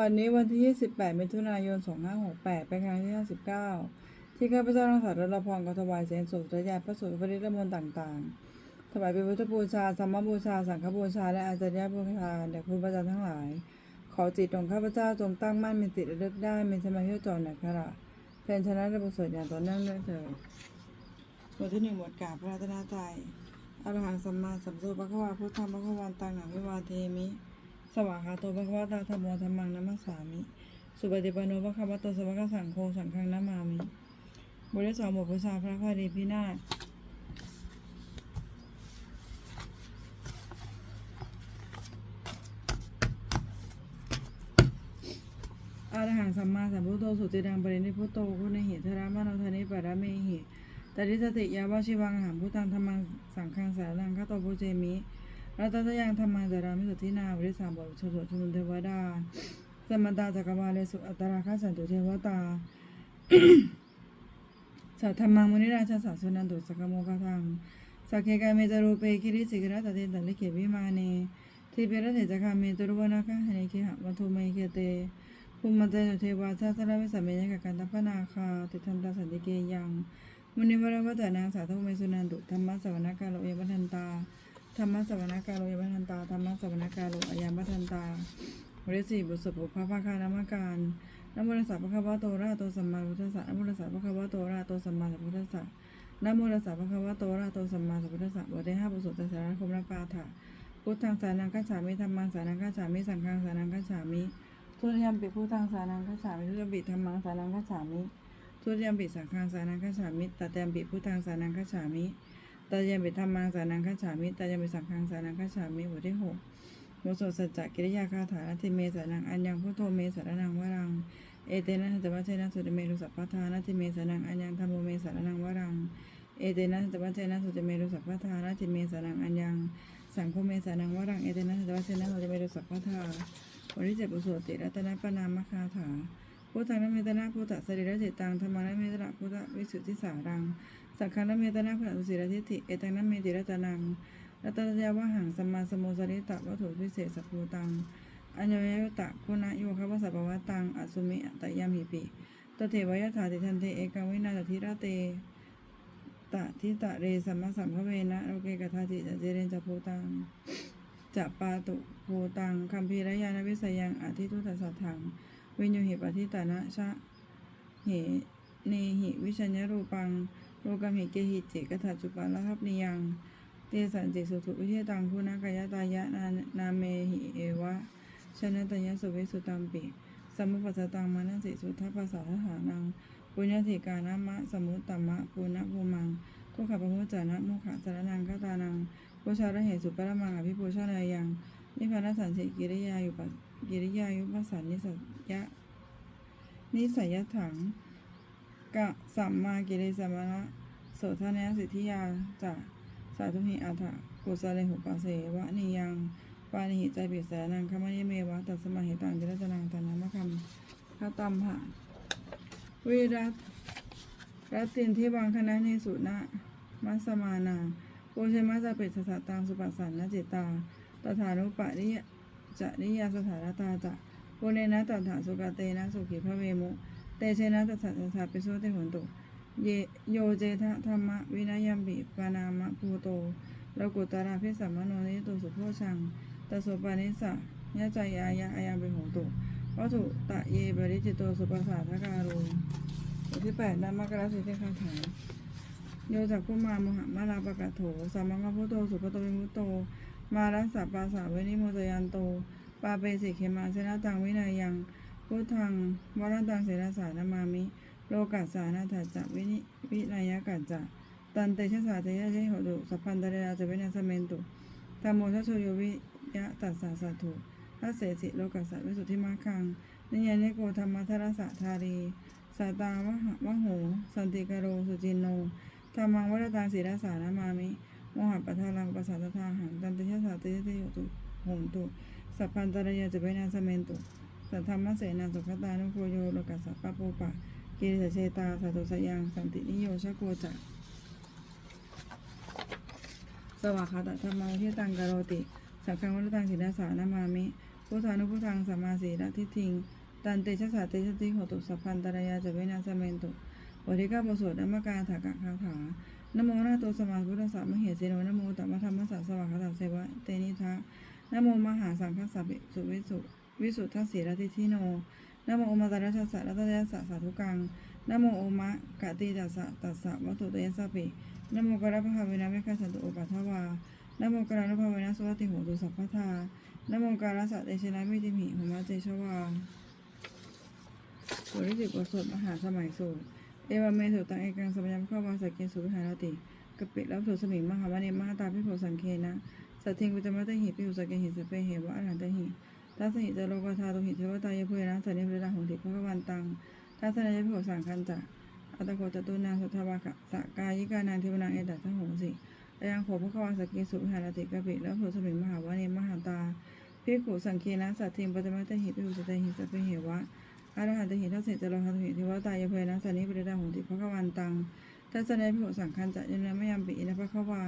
วันนี้วันที่ 28 มิถุนายน 2568 เป็นครั้งที่ 59 ที่ข้าพเจ้าทั้งสายรับพรกถวายเสียงสุดระยะพระสุดพระฤทธิ์มนต่างๆ ถวายเป็นพุทธบูชา สัมมาบูชา สังฆบูชา และอาจารย์บูชาแด่คุณพระอาจารย์ทั้งหลาย ขอจิตของข้าพเจ้าจงตั้งมั่นมีจิตระลึกได้ มีสมาธิจรในขณะแทนชนะระบุสดอย่างต่อเนื่องด้วยเถิดบทที่หนึ่งบทกาบพระรัตนตรัยอรหังสัมมาสัมพุทธพระควาพุทธังพระคววันตังหนังวิวาเทมิ สวากขาโตภะคะวตาธรรมโมธรรมังนัมสสามิ สุปฏิปันโนภะคะวะโตสวากสังโฆสังฆังนามามิบทที่สองบทพุชาพระคารีพินาศอรหังสัมมาสัมพุทโธสุติดังปรินิพพุตโตคุณเหตุธรามนทานิประเมหิตริสติยาวชิวังหังพุทธังธรรมังสังฆังสารังคาโตปุเจมิ เรัตตยังธรรมังจารามิสุทธินาบริสามบทชดชุนเทวดาสมตาจักรวาเลสุอัตราคาสันตุเทวตาสัทธรรมังมุนิราชาสัสนันตุสกโมกทังสักเคกาเมจารูเปคิริสิกรัตเตตันลิเกวิมาเนทีเปรเถจคาเมตุรุวนาคะหเนเคหะวัตุเมเคเตภูมิเตเทวาชาสระวิสัมเมยกกันตัพนาคาติทันตาสันติเกยังมุนิวรวัตนางสาธุเมสุนันตุธรรมะสวนาคาโลเอวัทันตา ธรรมะสวนาการโลยบัทันตาธรรมะสวนาการโลอายามัทันตาบริสีบุษบุพระภาคานามการนโมตัสสะภะคะวะโตระโตสัมมาสัมพุทธัสสะนโมตัสสะภะคะวะโตระโตสัมมาสัมพุทธัสสะนโมตัสสะภะคะวะโตระโตสัมมาสัมพุทธัสสะบทที่ห้าบุษตัสสะนะคมนะปาถะพุทธังสานังกัจฉามิธรรมังสานังกัจฉามิสังฆังสานังกัจฉามิทุติยมปิพุทธังสานังกัจฉามิทุติยมปิธรรมังสานังกัจฉามิทุติยมปิสังฆังสานังกัจฉามิตติยมปิพุทธังสานังกัจฉามิ ตายามปิธรรมังสานังคัจฉามิตายามปิสังฆังสานังคัจฉามิบทที่หกโมโสสัจจกิริยาคาถานาทิเมสานังอัญญังพุทโธเมสารนังวรังเอเตนะสัจวัชเชนะสุตเมรุสัพพทานาทิเมสานังอัญญังธรรมโมเมสารนังวรังเอเตนะสัจวัชเชนะสุตเมรุสัพพทานาทิเมสานังอัญญังสังโฆเมสานังวรังเอเตนะสัจวัชเชนะสุตเมรุสัพพทาบทที่เจ็ดปุโสติรัตนปนามคาถาพุทธังนเมตนะพุทธสรีระจิตตังธรรมันเมตนะพุทธวิสุทธิสารัง สังฆังนเมตนะพุทธสุสีรทิฏฐิเอตังนเมติรัตนังรัตนยาวะหังสัมมาสมโมสริตะวัตถุพิเศษสัพพูตังอัญญยุตะคุณะโยคะวสัพพวะตังอสุมิอตยามิปิตเทวยถาติทันเทเอกวินาศทิระเตตะทิตะเรสัมมาสัมภเวนะโลเกกทาติจะเจเรนจะโพตังจะปาตุโพตังคัมภีรยานวิสยังอธิทุตสัทธังวิญโยหิปฏิตานะชะเหเนหิวิชัญญรูปัง โลกามหิเกหิจิกถาจุปาลทัพนิยัง เตสันจิสุทุวิเทตังคุณากายตายะนานาเมหิเอวะชนะตัญญสุวิสุตัมปิสัมมุปัสสตังมานัสสิสุทัพพสสะทหานังปุญญติกานามะสมุตตมะปุณณภูมังทุกขปะพุจานะมุขะสารนังกตานังปุชาระเหตุสุปรมังอภิปูชานายังนิพพานสันสิกิริยายุปกิริยายุปสันนิสัยยะนิสัยถัง กะสัมมากิริสมณะโสทานยสิทธิยาจะสาธุหิอัฏฐกุสเลหุปาเสวะนิยังปานิหิใจปิสานังคมะยเมวะตัสมาหิตังจิรัตนังตานามะคัมพระตัมหะวิรัตรัตินที่วังคณะเนสุนะมัสมานาโอเชมัสสะเปิสสะตังสุปัสสันนจิตาตถานุปะริยจะนิยาสถานตาจะปุเนนะตัฏฐาสุกเตนะสุขีพระเวมุ ตเชนะตัสสะตัสสะปิโสเตหุนตุเยโยเจทะธรรมะวินัยยมิปานามะภูโตโลกุตระพิสัมมโนนิตุสุโพชังตโสปานิสะยะใจยายะอายังเป็นโหตุวัตถุตะเยบริจิตโตสุปัสาทการุบทที่แปดนามกราสิเทคาถาโยจักคุมาโมหะมาลาปะกะโถสัมมังคพุโตสุปโตวิมุตโต มารัสสะปาสาเวนิโมตยันโต ปาเปสิเขมาเสนาตังวินายัง พุทธังวรตังเสนาสานามามิ โลกัสสานาถาจะวินิวินายกัจจะตันเตชะสาเตยะเชหตุสัพพันตเรราจะเวนัสเมนตุธรรมโมทัชโชโยวิยะตัสสะสัตถุทัสเสสิโลกัสสะวิสุทธิมาคังนิยานิโกธรรมทรสะทารีสาตาวะหะวะโหสันติกโรสุจินโนธรรมังวรตังศีรสานามามิโมหะปะทารังปัสสะทาหังตันติชะสาเตยะเตโยตุหนตุสัพพันตระยะจะเวนัสเมนตุ สัทธรรมเสนาสุขตานุโคโยโลกัสสะปะปูปะกิริสเชตาสัตุสยังสันตินิโยชโกจะสวากขาตธรรมาที่ตังกโรติสังฆังวัตตังสินาสานามามิพุทธานุพุทธังสัมมาสีระทิฏฐิงตันเตชะสาเตชะติโหตุสัพพันตรายาจะเวนาสเมนตุบริกาบสวดนมการถากะคาถานโมนาโตสมาพุทธสสะมเหสีโนนโมตัมมธรรมสะสวะคาถาเสวะเตนิทะนโมมหาสังฆสัพพิสุวิสุ วิสุทธัสสีระทิฏฐิโนนโมอมาตรัชสสะรัตยสสะสาธุกังนโมโอมะกะติตัสสะตัสสะวัตุตยสสะปินโมกระพะหาเวนะเมฆะสันตุโอปัทถวานโมกะระนุภาเวนะสุวัติโหตุสัพพทานโมกะระสะเตชนะมิติมิหุมะเตชวาบริจิตบทสวดมหาสมัยสูตร เอวเมสุตังเอกังสมัยมเข้าวาสกเกสุวิหารติกปิแล้วสุสมิงมหาวานิมหาตาพิโพสังเคนะ สัทธิงกุจมัตหิปิหุสกเกหิสเปเหวะอรหันตหิ ทัสหิจโลกธาตุหิเทวตายเพนะสันนิพระหุติพระวันตังทัสนายพิโพสังคันจะอัตโกจตุนาสุทวาคะสกายิกานังเทวนังเอตัสหงสิอยังโขพระควาสกเกสุวิหารติกะปิแล้วสุสมิงมหาวานิมหาตาพิขุสังเคนะสัทธิงปจมัตหิปิหุสกเกหิสเปเหวะอรหันตหิทัสสิจโลหันตหิเทวตายเพนะสันนิปริตาหุติภคะวันตังทัศนัยพิโหสังคันจะยนะมยามปิอินะภคะวา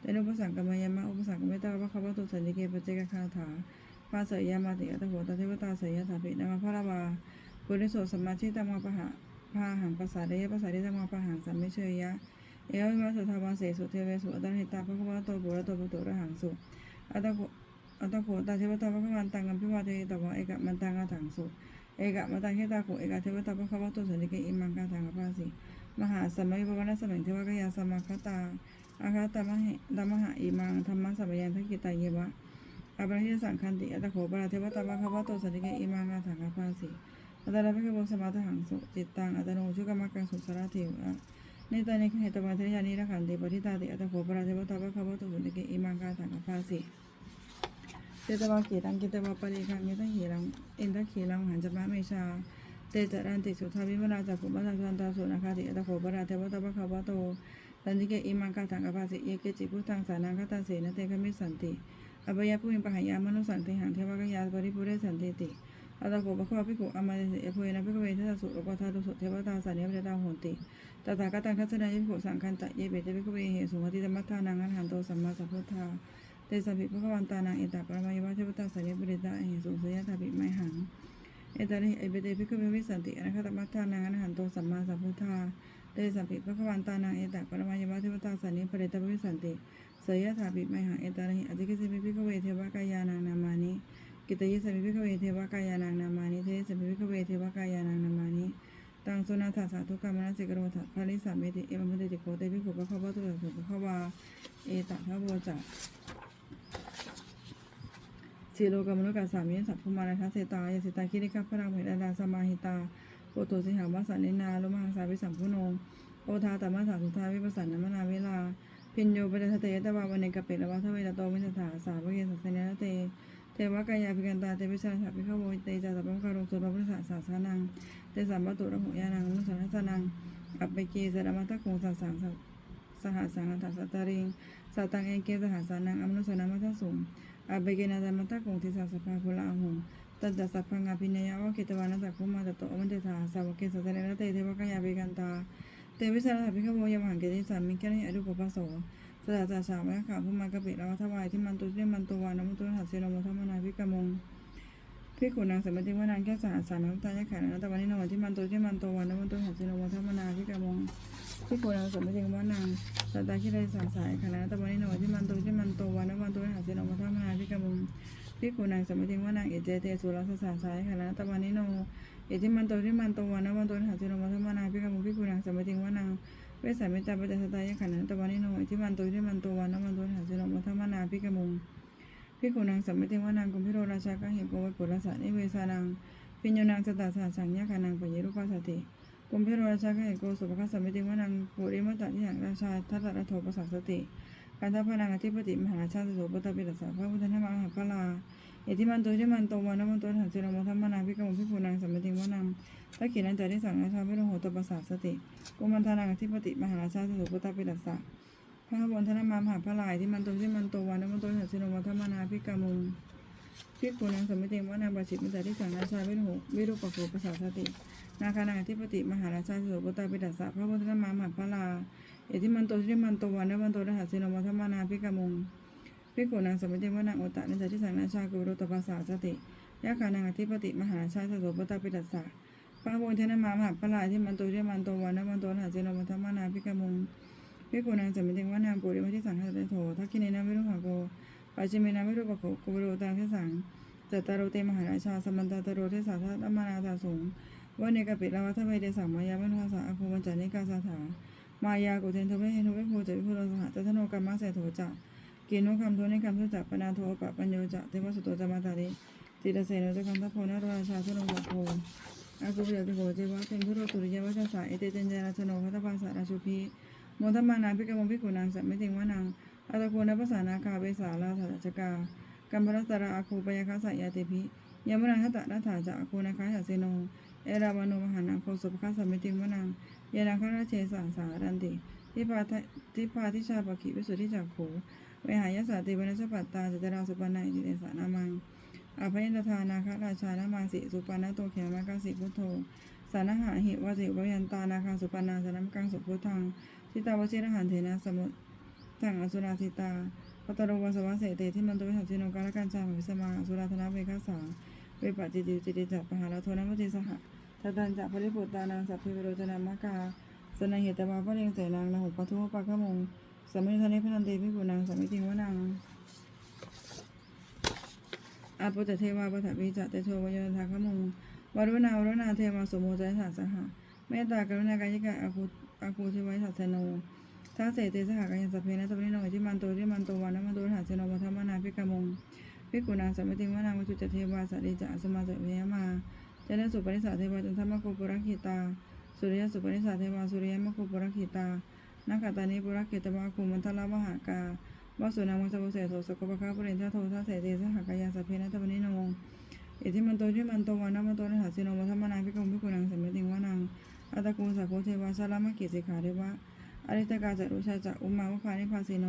เตนุปสังกมายมะอุปสังกมิตาภคะวะตุสันนิเกปเจกคาถา ภาเสยยามาติอัตโหตเทวตาเสยยถาปินามาพระวาปุริโสสมมาชิตังมาปะหะพาหังภาษาเดยภาษาเดตังมาปะหังสัมมิเชยยะ เอวิมาสุทาวาเสสุเทเวสุอัตหิตาภคะวะโตบุระโตปุตโตระหังสุอัตโหอัตโหตาเทวตาภคะวันตังกัมพิวาเทตวะเอกมันตังกะถังสุเอกะมตังเฮตาโขเอกะเทวตาปะคะวะโตสันติเกอิมังกาทางอภาสิมหาสมัยภวนาสมัยเทวกยาสมาคตาอาคาตมะเหตมหาอิมังธรรมะสัมยันทกิตาเยวะ อาปะหิสังคันติอัตโขปะเทวตาปะคะวะโตสันติเกอิมังกาทางอภาสิอัตตะภิกขวสมาทหังสุจิตตังอัตโนชุกรรมกังสุสารเทวะในตานิเหตมาเทยานิระขันติปฏิตาติอัตโขปะเทวตาปะคะวะโตสันติเกอิมังกาทางอภาสิเตตวากีตังกิตวาปริคังยิตังหีรังอินทขีรังหันจะมะเมชาเตจรันติสุทาวิมราจักขุมัสสันตาสุนาคาติอัตโขปราเทวตาปะคะวะโตสันติเกอิมังกาถังอภาสิเยเกจิพุทธังสานังคตาเสนะเตคมิสันติ อภยภูมิปหายามนุสันติหังเทวกยาปริปุเรสันเตติอัตโขปะควะภิกขุอมาเอภเวนะภิกเวทัสสุโลกธาตุสุเทวตาสันเนิพเทตาโหติตถาคตังทัศนายภิกขุสังคันตะเยเบเตภิกเวเหสุงติธรรมทานังอันหันโตสัมมาสัพพุทธาเตสัมภิพระวันตานังเอตาปรมายวะเทวตาสันเนปริตาเหสุสยถาภิไมหังเอตาริเอเบเตภิกเววิสันติอนาคตมัตตานังอรหันโตสัมมาสัพพุทธาเตสัมภิพระวันตานังเอตาปรมายวะเทวตาสันเนปริตาวิสันติสยถาภิไมหังเอตาเววิสันติ งสุนาถาสาธุกรรมนัสสิกโรถะภาริสัมเมติเอวมเตติโกเตภิกขุปะคะวะตุสุปะคะวาเอตะทะโวจะสีโลกามนุกัสสามิสัพพมาราทัสเสตายาสิตาคิริกัพพระรามเหตดาสมาหิตาโอโตสิหาวัสสนินาลุมังสาวิสัมพุโนโอทาตมะสาสุทาวิปัสสนมนาเวลา พินโยปเดทเตยตวาวันเนกเปตวะทเวตโตมิสถาสาวเกสัสเนเตเทวกายาภิกันตาเตวิชาชาภิกขโวเตจาสัพพคารงสุรพุทธศาสานังเตสัมปตุระหุยานังนุสนัสนังอัปเปเกสรมัตตะคงสัสสังสหสังอัตสัตตริงสัตตังเอเกสหสานังอมนุสนามัตตสุงอาเบเกนาตมัตตะคงทิสาสภาพุละหงตัดดัสพังอภินยาวเกตวานัตตะคุมาตโตอมันเตถาสาวเกสัสเนนเตเทวกายาเบกันตา เตวิสารถาภิกขโวยมหังเกติสามิแกนิอรุปปัสโสสดาตาสามะขาพุมากะปิลาวะทวายที่มันตุที่มันตัวานมุตุหัสเสนโมทัมนาภิกมงพิขุนางสมติวานางแก้สาสามะตายะขันนะตะวันนิโนที่มันตุที่มันตัวานมุตุหัสเสนโมทัมนาภิกมงที่โกนังสมติว่านางตาตาคิไดสาสายคณะตะวันนิโนที่มันตที่มันตวันนวันโตหาเจนอมทัมนาพิกมงที่โกนังสมติว่านางเอเจเตสุรัสสาสายคณะตะวันนิโน เอที่มันโตที่มันโตวันนะวันโตหาเจนอมทัมนาพิกมุงที่โกนังสมติงวานางเวสามิตาปัจัสตายคณะตะวันนิโนที่มันโตที่มันโตวันนะวันโตหาเจนอมทัมนาพิกมุงพิโกนังสมติงวานางกุมพิโรราชากังเหโกวัปุรสะนิเวสานังปิญโยนางสตาสาสังยาคานังปเยรุปัสสติกุมพิโรราชาข้าโกสุภคัสสมิติงวานังปุริมตะที่หังราชาทัตตะโทปัสสติการทัพพนังอธิปติมหาราชาสุโสปตะปิรัสสะพระพุทธธรรมหาพระลา อติมันโตที่มันโตวันนมันโตหันเจรโมธรรมานาพิกรมพิภูนังสัมิติงวนังตะขีนันจาริสังราชาพิโรโหตปสัสสติกุมันทานังอธิปติมหาราชาสุปตาปิรัสสะพระขบวนธนมามหาพระลายที่มันโตที่มันโตวันนมันโตหันเจรโมธรรมานาพิกรมุพิภูนังสัมิติงวนังปชิตมิจาริสังราชาพิโรหวิรุปโขปสัสสตินาคานังอธิปติมหาราชาสุปตาปิดัสสะพระพุทธธรรมามหาพระลาเอติมันโตที่มันโตวันนมันโตรหัสสิโนมัทมานาพิกมง พิกุนังสมิติวนังโอตะนิจจิสังนาชากุโรตปัสสาสติยะขานังอธิปติมหาชาติสโสปตาปิตัสสะปะโมเทนมามหาปะลาที่มันโตที่มันโตวันนมันโตหาเจโนมัทมานาพิกมุงพิกุนังสมิติวนางปุริมัติสังฆะโถทักขิเนนะวิรุหะโกปัจจิเมนะวิรุปะโกกุโรตังเทสังจัตตารโรเตมหาราชาสมันตาตโรเทสาทัตมานาตาสงวันเนกปิลาวัทเวเดสังมายามันุภาษาอภูวันจานิกาสาถามายากุเทนโทเวเฮโนเวโพจะวิพุโรสหะจัตโนกรรมะเสโทจะ กินโนคำโทนิคำทุจักปนาโทปะปัญโยจะเทวสุโตจะมาตาริติรเสนจะคันทโพนะราชาชนโกโพอากุปยติโกเจวะเต็มพุโรตุริยวัชสะเอเตเจนเจราชโนพัตภาษาราชุพีโมทมานาภิกมภิกุนังสัมมิติงวานังอัตโกนภาษานาคาเบสาลาสัจกากัมพรัสระอาคูปยคาสายาติภิยมนังหัตตะนัถาจะอาคูนาคาสัเสโนเอราวานุมหานังโคสุปคาสัมมิติงวานังยานังคาราเชสาสารันติทิพาทิพาทิชาปกิวิสุทธิจักโข เวหายสาติวนัสปัตตาจตราสุปนัยติเตสานามังอภัยตทานาคราชานามาสิสุปนาโตเขมากาสิพุทโธสานะหาหิวาสิวยันตานาคาสุปานาสนัมกังสุพุทังทิตาวชิรหันเทนะสมุทังอสุราสิตาปตโรวสวะเสเตที่มันตุวิสัชโนกาลกันจามิสมาสุราธนาเวคัสสาเวปจิติจิติจัปปหาลโทนมุติสหะทัตันจะปริปุตตานังสัพพิโรจนามกาสนเหตวาปะเรียงเสนางนะหุปทุปะขมง สามิทานิพนันเตพิกุนังสามิติงวนังอาปุตตเทวาปฐวิจัตเตโชวยนทาขมุงวรุณาวรุณาเทวาสมุจายสัสสหะเมตตากรุณากายกะอาคูอาคูเทวัยสัสสโนทัสเสติสหกายสัพเพนะตวนิโนอิทิมันโตทิมันโตวานะมันโตหัสสโนวัฒมนาภิกมงภิกุนางสัมมติวานางวจุจเทวาสัริจะสมาจเวยมาเจนะสุปนิสาเทวาจันทมะโกปุรักขิตาสุริยสุปนิสาเทวาสุริยมะโกปุรักขิตา นักขตานิปุรักขิตวาคุมันทลาวหากาวสุนังวัสบุเสโทสกปะคาปุเรนทโททัสเสติสหกายาสัพเพนะตวนิโนอิทิมันโตที่มันโตวานะมันโตนะหาสิโนมัทมนาภิกขุภิกุนังสมิติงวานังอัตตะกูสักโคเทวาสลามกิสิขาเทวะอริตกาจะรุชาจะอุมาวภานิพาสิโน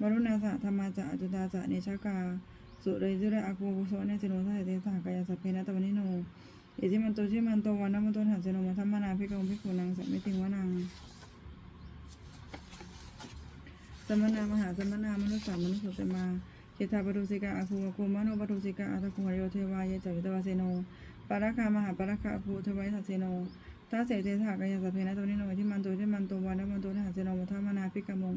มรุณาสะธรรมาจะอจุตาจะเนชกาสุเรจุระอากูกุโสเนสิโนทัสเตสหกายาสัพเพนะตวนิโนอิทิมันโตที่มันโตวานะมันโตนะหาสิโนมัทมนาภิกขุภิกุนังสมติงวานัง สมณามหาสมณามนุสสามนุสสุตมาเจตาปรุสิกาอาคูอาคูมโนปรุสิกาอาตะคุหริโยเทวายะจวิตวาเสโนปาราคามหาปาราคาอาคูเทวายสัสเสโนทัสเสเจสหกายสัพเพนะตัวนิโนที่มันโตที่มันโตวานะมันโตนะหาเสโนมัทมนาภิกมง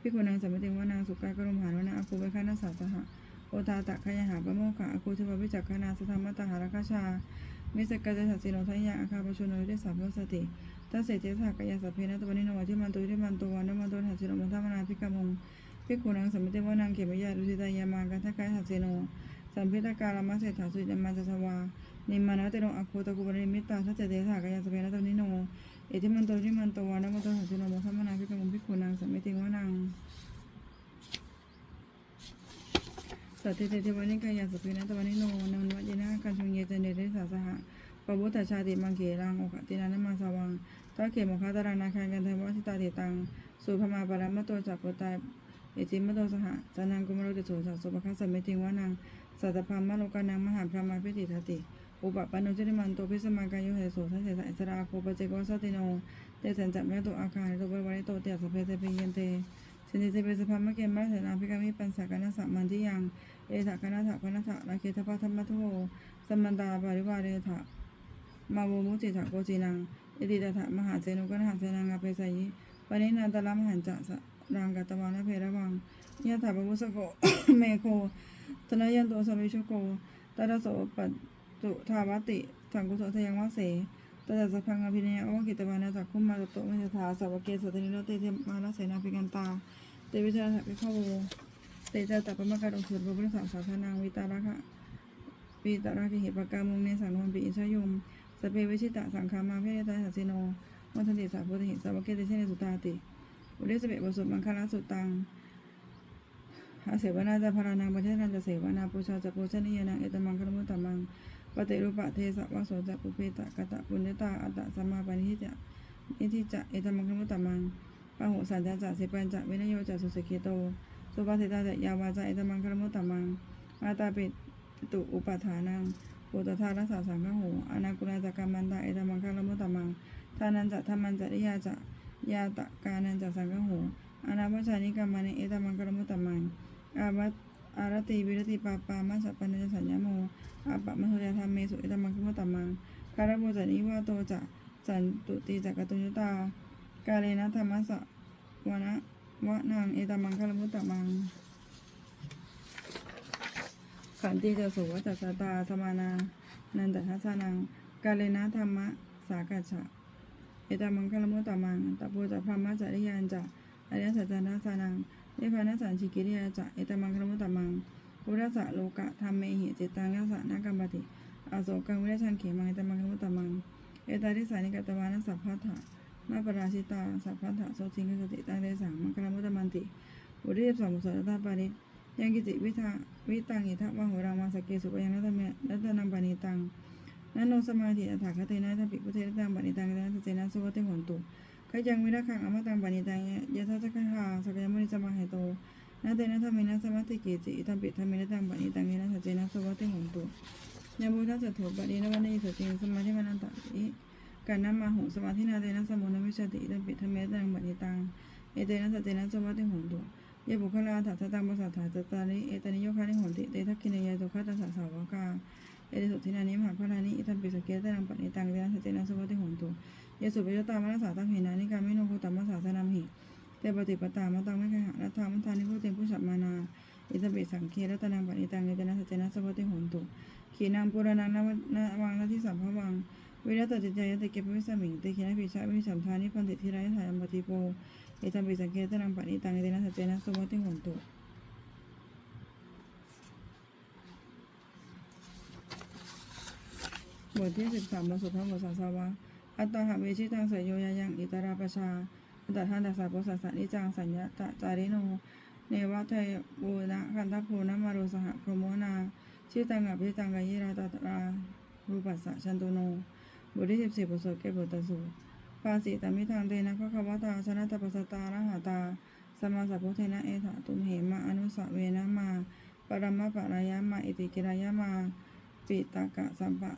ภิกุนังสัมมิติวานางสุกากรุมหานวนาอาคูเวคานาสาสหะโอตาตะขยหาปะโมขะอาคูเทววิจักขณาสธรรมตหาราคชา มิสกะเจสัสเสโนทัยยะอาคาปชุโนเดสัพพสติตัสเสเจสากายสัพเพนะตวันนี้นวที่มันตุที่มันตัววันมันตัวหัสสิโนมันทามนาพิกามงพิกุนังสัมมิเตวานังเขมยาดุสิตายามากันทกายหัสสิโนสัมพิตกาลามาเสถาสุยมาจัสวานิมานะเตโนอโคตะกุบริมิตาทัสเสเจสากายสัพเพนะตวันนี้นเอติมันตัวที่มันตัววันมันตัวหัสสิโนมันทามนาพิกามงพิกุนังสัมมิเตวานัง สัตติเตเทวานิกายาสัพเพนะตวันนี้นนันวัจนะกันชงเยเจเนเรสาสหะปะบุตชาติมังเกรังโอกตินานะมาสวังตาเขมคาตารานาคันกันเทวสิตาติตังสุภมาปรมะโตจักปตายเอจิมโตสหะจานังกุมารติโสจัสุปคัสสะเมติงวานังสัตพัมมะโลกานังมหาพระมาพิติทติอุปปันโนจริมันโตพิสมากายโยเหโสทัสเสสะอิสราโคปเจโกสัตติโนเตสันจัมเมโตอาคาริโตเววาริโตเตสเพเตเปเยนเต สินิเตเปสภามะเกมะเสนาภิกามิปันสากนาสัมมันทิยัง เอถากนาถากนาถาลาเคทปะธรรมะโสมันตาปริวาเรถะมาโวมุจิตะโกจินังอิติตถะมหาเจนุกนหาเจนังอาเปสยปณินันตละมหันจะสรังกัตวานะเพระวังยะถาปะวุสโกเมโคตนะยันโตสวิชโกตระโสปัจจุทาวติสังกุโสทยังวะเส ตถะสะพังอภิเนยอวกิตวานะจักคุมมาตโตมิถาสาวเกสตินิโรเตเทมาลเสนาภิกันตา เตวิชาถะภิกขโวเตจตะปะมะกะดงสุดบุริสังสาธนางวิตาระคะวิตาระกิเหปกามุงเนสังวันปิอิชยมสเปวิชิตะสังคามาเพเรตาสัสสิโนมัทติสาพุทธิสาวเกติเชนสุตาติอุเดสเปบสุมังคลาสุตังอาเสวนาจะพารานังประเทศนันจะเสวนาปูชาจะปูชนียนังเอตมังคลมุตตมัง ปฏิรูปะเทสะวะโสจะปุเพตะกะตะปุญญตาอัตตะสัมมาปณิทิจะนิทิจะเอตมังคลมุตตมังปะหุสัญญาจะเสปัญจะวินโยจะสุสกิโตสุปาเทตาจะยาวาจะเอตมังคลมุตตมังมาตาปิตุอุปทานังปุตตารัสสาสังฆโหอนากุณาจักกัมมันตาเอตมังคารมุตตมังทานันจะธรรมันจะริยาจะยาตะกานันจะสังฆโหอนาปชานิกรรมานิเอตมังคารมุตตมังอาวัต อารติวิรติปาปามัสสะปัญญสัญญโมอาปะมะโทยธรรมเมสุเอตมังคุมตัมมังคารโมจันิวาโตจะสันตุติจักตุญญตา กาเลนะธรรมะสะวนะวะนางเอตมังคารมุตตมัง ขันติจะสุวัจสตาสมานา นันตทัสสนัง กาเลนะธรรมะสากัจฉะเอตมังคลมุตตมังตะโพจะพรหมจริยานจะอริยสัจจานัสสานัง นิพพานัสสันชิกิริยาจะเอตมังคลมุตตมังพุทธะโลกะธรรมเมหิเจตังยัสสะนกัมปติอาโศกังวิรชันเขมังเอตมังคลมุตตมัง เอตาริสานิกตวานัสสัพพะทะนาปราชิตาสัพพะทะโสทิงกสติตังเดสังมังคลมุตตมันติบุริยสมุสตตาปาริยังกิจิวิทาวิตังอิทัวะโหรามาสเกสุปยังนัตเมนัตนังปานิตังนันโนสมาธิอัฏฐคเตนะทัพปิพุเทตังปานิตังนะสเจนะสุวัติหนตุ ขยังวิรักขังอมตังปานิตังยะทัสสะคะหาสกยมุนิสมาเหโตนาเตนะธรรมินะสมัติเกจิอิทัมปิธรรมินะตังปานิตังนะสเจนะสุวัติหนตุยะมุทัสสะโถปะดินะวันนิสติสมาธิมนันตติกันนัมมาหุสมาธินาเตนะสมุนวิชติอิทัมปิธรรมินะตังปานิตังเอเตนะสัจเจนะสุวัติหนตุเยบุคลาถัสตังภาษาถาจตาริเอตานิโยคานิโหนติเตทักขินยายตุคาตัสสะสาวกาเอเดสุทินานิมหาพรานิอิทัมปิสเกตังปณิตังเตนะสัจเจนะสุวัติโหนตุ ยสุปยตามนัสสาตังเหนานิการไมิโนโคตัมมัสสาสนัมหิเตปฏิปตามะตังไม่ขหะรัตถามันทานิพุเตปุสัมมานาอิทัมปิสังเครัตนังปณิตังเตนะสเจนะสุวัติโหนตุขีนังปุรนังนวังนาทิสัมภวังวิรัตติจายติเกปวิสมิงเตขีนปิชาวิสัมทานิพันติธิรายถายัมปติโปเอตัมปิสังเกตนังปณิตังเอเตนะสัจเจนะสุวัติโหนตุบทที่สิบสามบทสุดท้ายบทสาสาวะ อัตตาหะเวชิตังสยโยยายังอิตราปชาอัตตาทานตัสสะโพสัสสะนิจังสัญญาตจาริโน เนวะเทบูนะคันทโพนะมารุสหะพรโมนาชิตังกับพิตังกายราตตรารูปัสสะชันตุโนบทที่สิบสี่บทสวดแก้บทตสูตรปาสิตามิทางเตนะภะควตาชนะตปัสตาระหะตา สมาสัพพุเทนะเอถะตุมเหมะอนุสะเวนะมา ปรมะปะรายะมา อิติกิรายะมา ปิตากะสัมปะ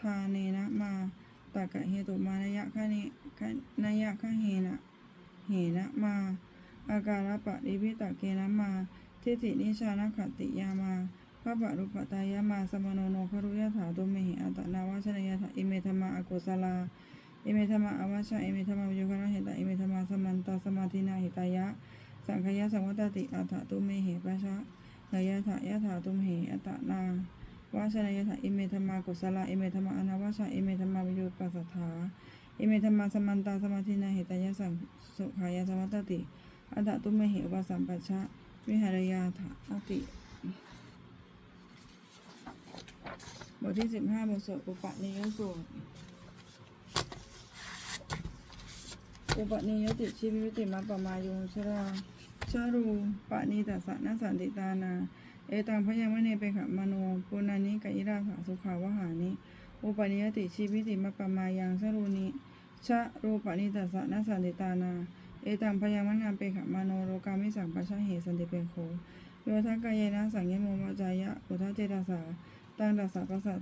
ทาเนนะมา ตากะเหตุมานยะคะเนคะนยะคะเหนะเหนะมาอาการะปะริวิตะเกนะมาทิฏฐินิชานะขติยามาพระปะรุปตายะมาสมโนโนครุยะถาตุเมหิอัตนาวาชนยะถาอิเมธรรมาอกุศลาอิเมธรรมะอวัชชะอิเมธรรมะวิโยคนะเหตะอิเมธรรมะสมันตาสมาธินาหิตายะ สังขยะสังวัตติอัฏฐตุเมเหปัชชะเนยะถะยะถาตุมเหอัตตนา วาชนยะถะอิเมธรรมะกุศลาอิเมธรรมะอนาวาชะอิเมธรรมะวิโยปัสสถาอิเมธรรมะสมันตาสมาธินาหิตายะสังสุขายะสังวัตติอัฏฐตุเมเหอุปสัมปัชชะวิหารยาถาติ บทที่สิบห้าบทสวดอุปนิยสูตรอุปนิยติชีวิติมาปมายุชราชารูปะนีตัสสะนสันติตานา เอตังพยังมเนเปขะมโนปุณานิกะยิราถาสุขาวหานิ อุปนิยติชีวิติมาปมายังชารูนิชะรูปนิตัสสะนสันติตานา เอตังพยังมนาเปขะมโนโลกามิสังปัชชะเหสันติเปโคโยทักกายนะสังเยโมวาจายะอุทธเจตสาตังตัสสะปัสสะ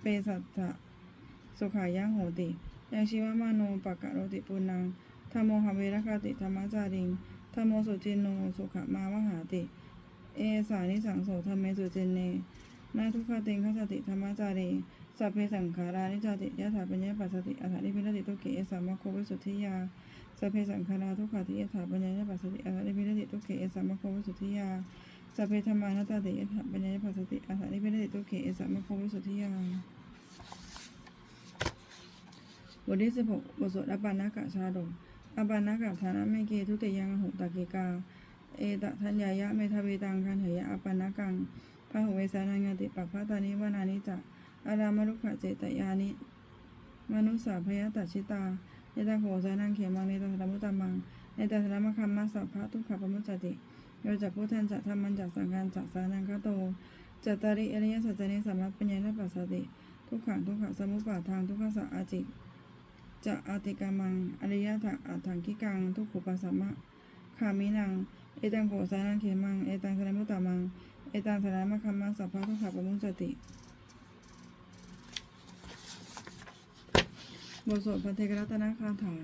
เปสัตถะสุขายะโหติยังชีวมโนปะกะโรติปุนังธรรมโมหเวรคติธรรมจาริงธรรมโมสุจินโนสุขมาวหาติ เอสานิสังโสธรรมเมสุจินเนนาทุกขติงขสติธรรมจารีสัพเพสังขารานิจติยะถาปัญญาปัสสติอัฏฐานิพิรติตุเกเอสามะโควิสุทธิยาสัพเพสังขาราทุกขติยะถาปัญญาปัสสติอัฏฐานิพิรติตุเกเอสามะโควิสุทธิยาสัพเพธรรมานัตติยะถาปัญญาปัสสติอัฏฐานิพิรติตุเกเอสามะโควิสุทธิยาบทที่สิบหกบทสวดอปานากะชาดกอปานากะฐานะเมเกทุติยังหุตะเกกา เอตะทัญญายะเมทเวตังคันเหยะอปานากังพระหุเวสานังยติปัปพะตานิวานานิจะอารามรุขะเจตยานิ มนุสสาพยตัชิตาเนตาโขสานังเขมังเนตาสรมุตตมังเนตาสรมคัมมัสสะพะทุกขปมุจติโยจักพุทธันจะธรรมันจักสังฆันจักสานังคโตจัตตาริอริยสัจจเนสัมมัปปัญญาปัสสติทุกขังทุกขะสมุปบาทางทุกขสัจอาจิจะอาติกามังอริยะถะอัฏฐังกิกังทุกขุปัสสมะขามินัง เอตังโขสานังเขมัง เอตังสรมุตตมัง เอตังสรามะคัมมังสัพพะทุกขะปะมุจติ บทสวดพระเทกรัตนคาถา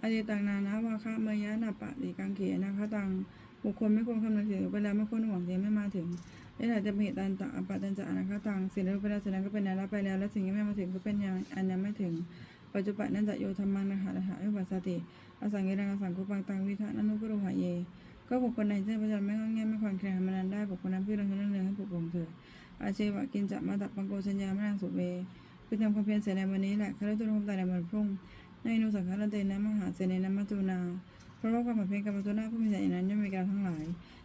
อเดตังนานาวาคะเมยะนาปะติกังเขนะคะตัง บุคคลไม่ควรคำนึงถึงไปแล้วไม่ควรหวังยังไม่มาถึงได้ถ่ายจะเป็นเหตุตันตะอปะตันจะอนาคตังสิ่งที่ไปแล้วสิ่งนั้นก็เป็นแล้วไปแล้ว และสิ่งที่ไม่มาถึงก็เป็นยังอันยังไม่ถึงปัจจุบันนั้นจะโยธรรมังนะคะนะคะอุปัสสติอสังเกตังอสังกุปังตังวิธานันุปโรหะเย ก็บุคคลใดที่ประจำไม่งองแง่ไม่คลอนแคลนมานานได้บุคคลนั้นพื่อรื่องเรื่องเรืองให้ปลุกปลงเถิดอาชีวะกินจะมาตับปังโกชัญญามนางสุเวคือทำความเพียรเสร็จในวันนี้แหละคารตุรตายในวันพรุ่งในนุสังขารเตนะมหาเสนนะมัจจุนาเพราะว่าความเพียรกับมัจจุนาผู้มีใจนั้นย่อมมีการทั้งหลาย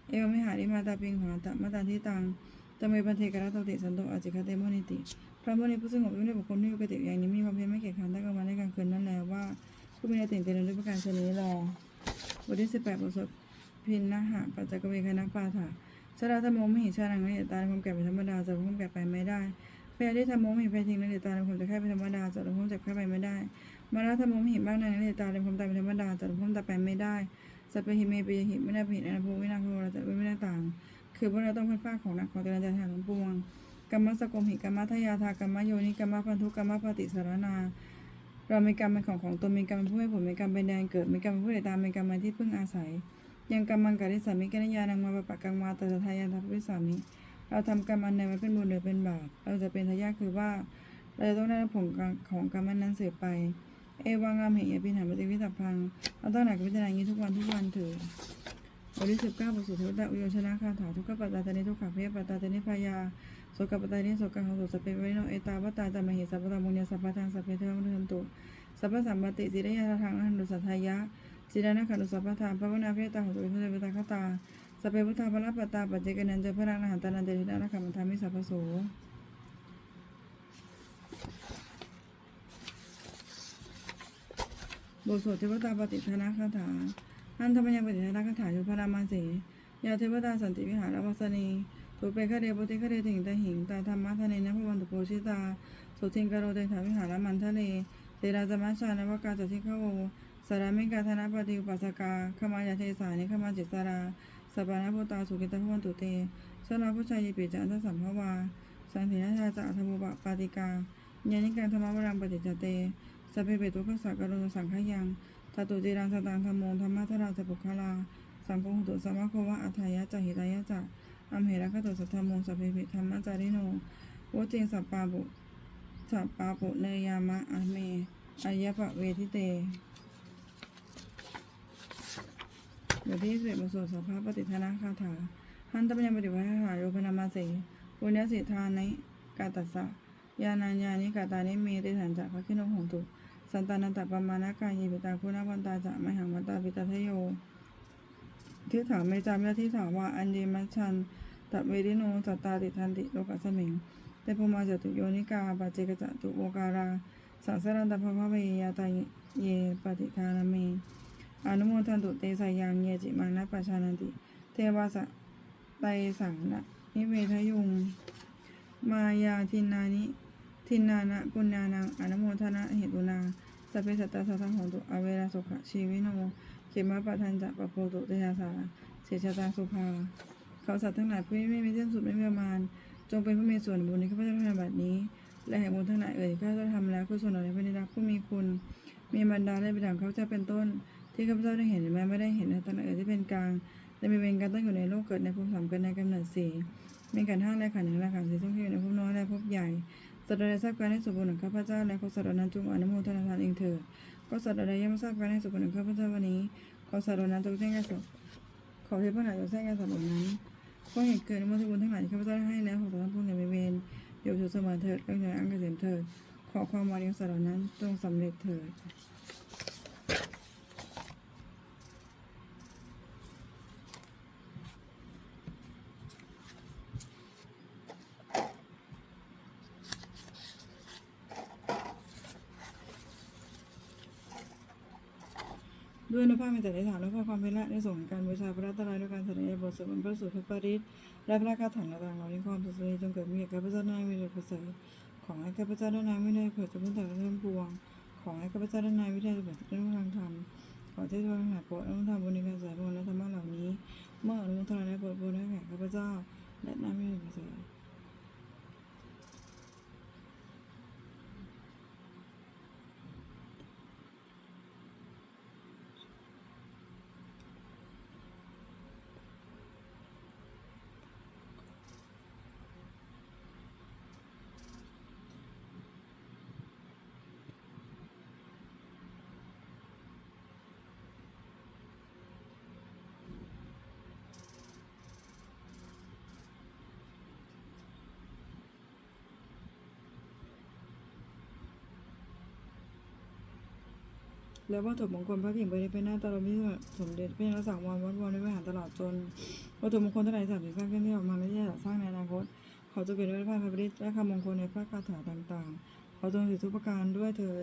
เอวมิหาริมาตาปิงหาตะมาตาที่ตังตะเมปันเทกระตติสันโตอาจิคเตโมนิติพระมุนีผู้สงบอยู่ในบุคคลที่มีปกติอย่างนี้มีความเพียรไม่เกียจคร้านทั้งกลางวันและกลางคืนนั่นแหละว่าผู้มีในติ่งเจริญด้วยประการชนี้แลบทที่สิบแปดบทสวด พินนะหะปัจจกเวคณะปาถะชราธรรมโมหิชานังนิตาในความแก่เป็นธรรมดาจะความแก่ไปไม่ได้พยาธิธรรมโมหิภัยทิ้งในตาในความจะแค่เป็นธรรมดาจะความเจ็บแค่ไปไม่ได้มาราธรรมโมหิบ้างในในตาในความตายเป็นธรรมดาจะความตายไปไม่ได้สัพเพหิเมปิยหิไม่ได้ผิดอนาภูไม่นาภูเราจะไม่ได้ต่าง คือพวกเราต้องเป็นฝ้าของนักของเจริญใจทางทั้งปวงกรรมสกมหิกรรมทยาทากรรมโยนิกรรมพันธุกรรมปฏิสารนา เรามีกรรมเป็นของของตนมีกรรมเป็นผู้ให้ผลมีกรรมเป็นแดนเกิดมีกรรมเป็นผู้ติดตามมีกรรมเป็นที่พึ่งอาศัย ยังกรรมังกัริสามิกัญญานังมาปะปะกังมาตถาทายาทัพพิสามิเราทำกรรมอันใดไว้เป็นบุญหรือเป็นบาปเราจะเป็นทายาทคือว่าเราจะต้องได้ผลของกรรมนั้นเสืบไป เอวังงามเหยปินหาปฏิวิสัพพังเราต้องหนักพิจารณาอย่างนี้ทุกวันทุกวันเถิดบทที่สิบเก้าบทสุดท้ายอุโยชนะคาถาทุกขปัตตาตานิทุกขเพยปัตตาตานิพยาโสกปัตตานิโสกังหสุสเปเวโนเอตาวตาจามหิสัพพตามุญญสัพพทังสัพเพเทวมนุทันตุสัพพสัมปติสิริยาทางอนุสัทายะ สิรณะขันตุสัพพทาภาวนาเพตาหุตุวิพุทธเวตาคตาสัพเพพุทธาภลปตาปัจเจกนันเจพระนางหันตานันเจตินาคัมมันทามิสัพพโสบทสวดเทวตาปฏิทนาคาถาอันธรรมยังปฏิทนาคาถาอยู่พระรามาเสยาเทวตาสันติวิหารวัสนีตุเปคะเดปุติคะเดถิงตาหิงตาธรรมะทะเนนะพวันตุโพชิตาสุทิงกโรเตถาวิหารมันทะเลเตราจมัชานวกาจติขโว สารามิกาธนาปฏิอุปัสกาขมายาเทสานิขมาจิตสาราสปานาภูตาสุกิตพวันตุเตสนาผู้ชายยิปิจันทสัมภวา สังถินาชาจะธรรมุปปาติกาญาณิการธรรมวรังปฏิจเตสัพเพเปตุขสักกรุณสังขยังตตุจิรังสตังธรรมโมธรรมะทราจปุคลา สังโฆหุตุสมะโควะอัฏายะจะหิตายะจะอัมเหระคตุสัทธโมสัพเพปิธรรมะจาริโนโวเจงสัปปาบุสัปปาปุเนยามะอาเมอายะปะเวทิเต บทที่สิบบทสวดสัพพปฏิทนาคาถาหันตปัญญปฏิวัติหาโยพนามาเสปุญญสิทธานิกาตัสสะยานัญญานิกาตานิเมติสันจะพระคิโนหงตุสันตานันตปมานากายปิตาคุณาวันตาจะมหังวันตาปิตาทโยทิฏฐาเมจามยะทิฏฐาว่าอันเยมัชันตะเวริโนสัตตาติทันติโลกัสมิงเตปุมาจตุโยนิกาปาเจกจตุโอการาสังสารันตภพะเวยาตาเยปฏิทานาเม อนุโมทันตุเตสายังเยจิมานะปัชานันติ เทวาสะไตสังนะนิเวทยุง มายาทินานิ ทินานะปุญญานังอนุโมทนาเหตุนาสัพเพสัตตาสัทังโหตุอเวราสุขชีวิโนเขมะปะทันจะปะโพตุเตชะสาเสชตาสุภาเขาสัตว์ทั้งหลายผู้ไม่มีเส้นสุดไม่มีประมาณ จงเป็นผู้มีส่วนบุญในข้าพเจ้าทั้งหลายบัดนี้ และแห่งบุญทั้งหลายเอ่ยข้าพเจ้าทำแล้วคือส่วนเหล่านี้เป็นรักผู้มีคุณ มีบรรดาและบิดาของข้าพเจ้าเป็นต้น ที่ข้าพเจ้าได้เห็นแม้ไม่ได้เห็นในตอนเอ่ยที่เป็นกลางและมีเวรการตั้งอยู่ในโลกเกิดในภพสามเกิดในกำเนิดสี่มีการห้าและขันธ์หนึ่งและขันธ์สี่ต้องที่อยู่ในภพน้อยและภพใหญ่สัตว์ใดทราบการให้สุบุญของข้าพเจ้าและขอสัตว์เหล่านั้นจงอนุโมทนาทานเองเถิดก็สัตว์ใดยังไม่ทราบการให้สุบุญของข้าพเจ้าวันนี้ขอสัตว์นั้นจงแจ้งแก่สัตว์ขอเทพหลาจงแจ้งแก่สัตว์นั้นเพราะเหตุเกิดในมรรคบุญทั้งหลายที่ข้าพเจ้าได้ให้แล้วขอสัตว์ทั้งปวงอย่ามีเวรอยู่สุดเสมอเถิดก็อย่าอังเกษมเถิดขอความหวังของสัตว์เหล่านั้นจงสำเร็จเถิด ด้ วยอนุภามีแต่ในฐานและเพื่อความเป็นละในส่งแห่งการบูชาพระรัตนตรัยด้วยการแสดงบทสวดมนต์พระสูตรพระปริตรและพระคาถาต่างๆเหล่านี้ความสุขสนจงเกิดมีแก่ข้าพเจ้าได้ไม่ได้ประเสริฐของให้ข้าพเจ้าด้านายไม่ได้เผื่อจะพ้นแต่เรื่องปวง ของให้ข้าพเจ้าด้านายไม่ได้เผื่อจะเรื่องทางธรรมขอเทศนาหาโปรดอนุโมทนาบุญในการสายบุญและธรรมะเหล่านี้ เมื่ออนุโมทนาและโปรดบุญให้แก่ข้าพเจ้าและนายไม่ได้ประเสริฐอ และวัตถุมงคลพระกิ่งบริเป็นหน้าตาลอดมิสมเด็จพระนรัสังวรวัดวรในวิหารตลอดจนวัตถุมงคลทั้งหลายสามสิบสร้างขึ้นที่ออกมาและที่จะสร้างในอนาคต เขาจะเป็นด้วยพระพระบริตและคำมงคลในพระคาถาต่างๆ เขาจงถือทุกประการด้วยเธอ